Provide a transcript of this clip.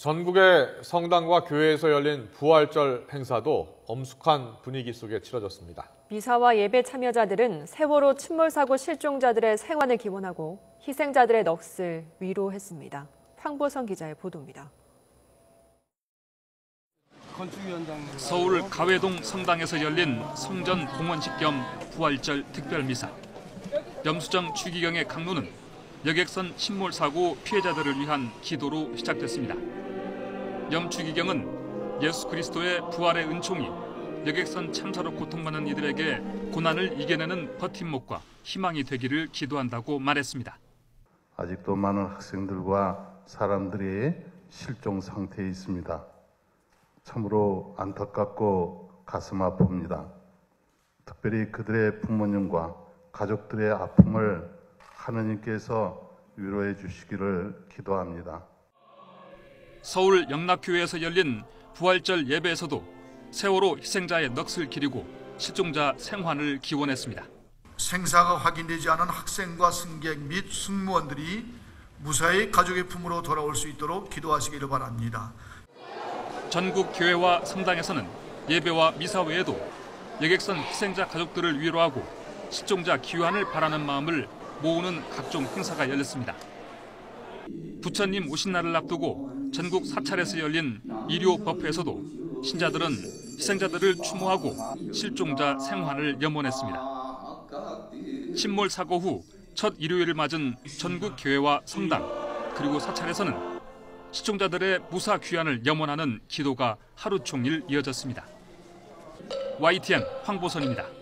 전국의 성당과 교회에서 열린 부활절 행사도 엄숙한 분위기 속에 치러졌습니다. 미사와 예배 참여자들은 세월호 침몰 사고 실종자들의 생환을 기원하고 희생자들의 넋을 위로했습니다. 황보성 기자의 보도입니다. 서울 가회동 성당에서 열린 성전 공원식 겸 부활절 특별 미사. 염수정 추기경의 강론은 여객선 침몰 사고 피해자들을 위한 기도로 시작됐습니다. 염추기경은 예수 그리스도의 부활의 은총이 여객선 참사로 고통받는 이들에게 고난을 이겨내는 버팀목과 희망이 되기를 기도한다고 말했습니다. 아직도 많은 학생들과 사람들이 실종 상태에 있습니다. 참으로 안타깝고 가슴 아픕니다. 특별히 그들의 부모님과 가족들의 아픔을 하느님께서 위로해 주시기를 기도합니다. 서울 영락교회에서 열린 부활절 예배에서도 세월호 희생자의 넋을 기리고 실종자 생환을 기원했습니다. 생사가 확인되지 않은 학생과 승객 및 승무원들이 무사히 가족의 품으로 돌아올 수 있도록 기도하시기를 바랍니다. 전국 교회와 성당에서는 예배와 미사 외에도 여객선 희생자 가족들을 위로하고 실종자 귀환을 바라는 마음을 모으는 각종 행사가 열렸습니다. 부처님 오신 날을 앞두고 전국 사찰에서 열린 일요 법회에서도 신자들은 희생자들을 추모하고 실종자 생환을 염원했습니다. 침몰 사고 후 첫 일요일을 맞은 전국 교회와 성당 그리고 사찰에서는 시종자들의 무사 귀환을 염원하는 기도가 하루 종일 이어졌습니다. YTN 황보선입니다.